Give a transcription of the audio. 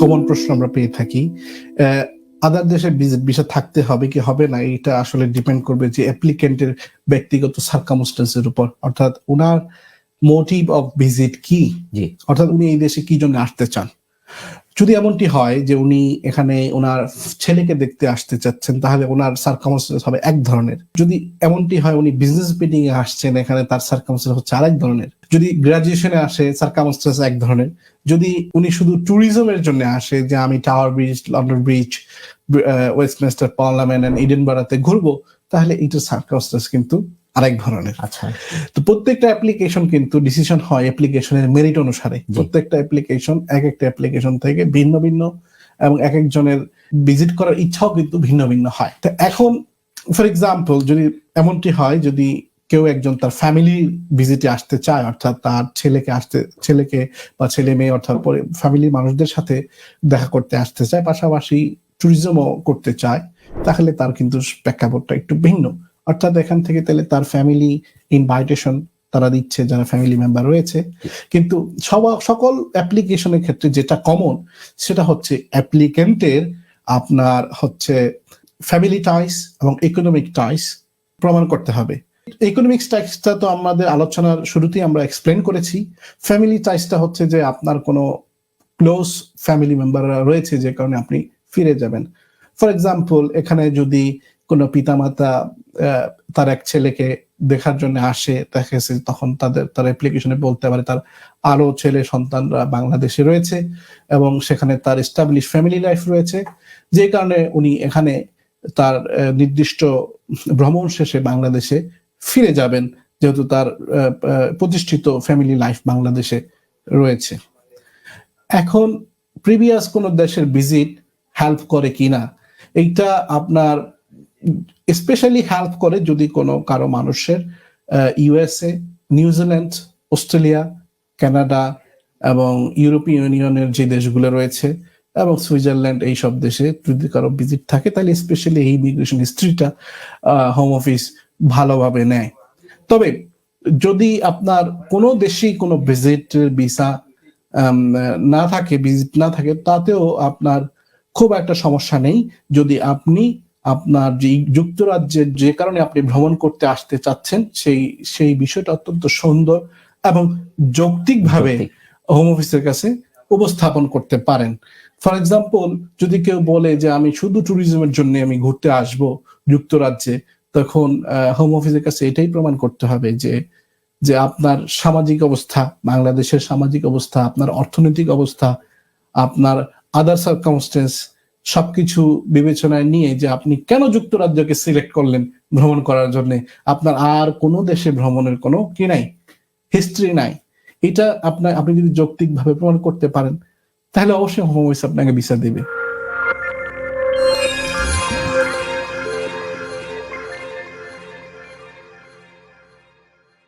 Common প্রশ্ন আমরা পেয়ে থাকি। আদার দেশে ভিসা থাকতে হবে কি হবে না এটা আসলে ডিপেন্ড করবে যে অ্যাপ্লিকেন্টের ব্যক্তিগত সার্কামস্টেন্সের উপর। অর্থাৎ ওনার মোটিভ অফ ভিজিট কি? অর্থাৎ উনি এই দেশে কি জন্য আসতে চান? যদি এমনটি হয় যে উনি এখানে ওনার ছেলেকে দেখতে আসতে চাচ্ছেন, তাহলে ওনার সার্কামস্টেন্স হবে এক ধরনের। যদি এমনটি হয় উনি বিজনেস মিটিং এ আসছেন, এখানে তার সার্কামস্টেন্স হচ্ছে আরেক ধরনের। যদি গ্রাজুয়েশনে আসে সার্কামস্টেন্স এক ধরনের। যদি উনি শুধু ট্যুরিজমের জন্য আসে, যে আমি tower bridge London bridge Westminster parliament and ইডেনবারাতে ঘুরবো, তাহলে এটার সার্কামস্টেন্স কিন্তু আরেক ধরনের। আচ্ছা। তো প্রত্যেকটা অ্যাপ্লিকেশন কিন্তু ডিসিশন হয় অ্যাপ্লিকেশনের মেরিট অনুসারে। প্রত্যেকটা অ্যাপ্লিকেশন এক একটা অ্যাপ্লিকেশন থেকে ভিন্ন ভিন্ন এবং এক একজনের ভিজিট করার ইচ্ছাও কিন্তু ভিন্ন ভিন্ন হয়। তো এখন ফর এক্সাম্পল যদি এমনটি হয় যদি কেউ একজন তার ফ্যামিলি ভিজিটে আসতে চায় অর্থাৎ তার ছেলেকে আসতে ছেলেকে বা ছেলে মেয়ে অর্থাৎ পরে ফ্যামিলির মানুষদের সাথে দেখা করতে আসতে চায় পাশাপাশি ট্যুরিজমও করতে চায় তাহলে তার কিন্তু প্রেক্ষাপটটা একটু ভিন্ন। অর্থাৎ এখান থেকে তাহলে তার ফ্যামিলি ইনভাইটেশন তারা দিচ্ছে, যারা ফ্যামিলি মেম্বার রয়েছে। কিন্তু সবা, সকল অ্যাপ্লিকেশনের ক্ষেত্রে যেটা কমন সেটা হচ্ছে অ্যাপ্লিকেন্টের আপনার হচ্ছে ফ্যামিলি টাইস এবং ইকোনমিক টাইস প্রমাণ করতে হবে। ইকোনমিক টাইসটা তো আমাদের আলোচনার শুরুতেই আমরা এক্সপ্লেন করেছি। ফ্যামিলি টাইসটা হচ্ছে যে আপনার কোনো ক্লোজ ফ্যামিলি মেম্বাররা রয়েছে, যে কারণে আপনি ফিরে যাবেন। ফর এক্সাম্পল এখানে যদি কোনো পিতামাতা তার এক ছেলেকে দেখার জন্য আসে, দেখা গেছে তখন তাদের, তার অ্যাপ্লিকেশনে বলতে পারে তার আরও ছেলে সন্তানরা বাংলাদেশে রয়েছে এবং সেখানে তার এস্টাবলিশ ফ্যামিলি লাইফ রয়েছে। যে কারণে উনি এখানে তার নির্দিষ্ট ভ্রমণ শেষে বাংলাদেশে ফিরে যাবেন, যেহেতু তার প্রতিষ্ঠিত ফ্যামিলি লাইফ বাংলাদেশে রয়েছে। এখন প্রিভিয়াস কোন দেশের ভিজিট হেল্প করে কিনা, এইটা আপনার স্পেশালি হেল্প করে যদি কোনো কারও মানুষের ইউএসএ নিউজিল্যান্ড অস্ট্রেলিয়া কানাডা এবং ইউরোপীয় ইউনিয়নের যে দেশগুলো রয়েছে এবং সুইজারল্যান্ড এই সব দেশে যদি কারও ভিজিট থাকে, তাহলে স্পেশালি এই ইমিগ্রেশন হিস্ট্রিটা হোম অফিস ভালোভাবে নেয়। তবে যদি আপনার কোনো দেশেই কোনো ভিজিট ভিসা না থাকে ভিজিট না থাকে, তাতেও আপনার খুব একটা সমস্যা নেই। যদি আপনি আপনার যে যুক্তরাজ্যের যে কারণে আপনি ভ্রমণ করতে আসতে চাচ্ছেন সেই সেই বিষয়টা অত্যন্ত সুন্দর এবং যৌক্তিকভাবে যৌক্তিক। হোম অফিসের কাছে উপস্থাপন করতে পারেন ফর এক্সাম্পল যদি কেউ বলে যে আমি শুধু ট্যুরিজমের জন্য আমি ঘুরতে আসব যুক্তরাজ্যে তখন হোম অফিসের কাছে এটাই প্রমাণ করতে হবে যে যে আপনার সামাজিক অবস্থা বাংলাদেশের সামাজিক অবস্থা আপনার অর্থনৈতিক অবস্থা আপনার আদার সার্কামস্টেন্স সবকিছু বিবেচনায় নিয়ে যে আপনি কেন যুক্তরাজ্যকে সিলেক্ট করলেন ভ্রমণ করার জন্য, আপনার আর কোনো দেশে ভ্রমণের কোনো কি নাই? হিস্ট্রি নাই। এটা আপনার, আপনি যদি যৌক্তিকভাবে প্রমাণ করতে পারেন, তাহলে অবশ্যই হোম অফিস আপনাকে বিচার দেবে।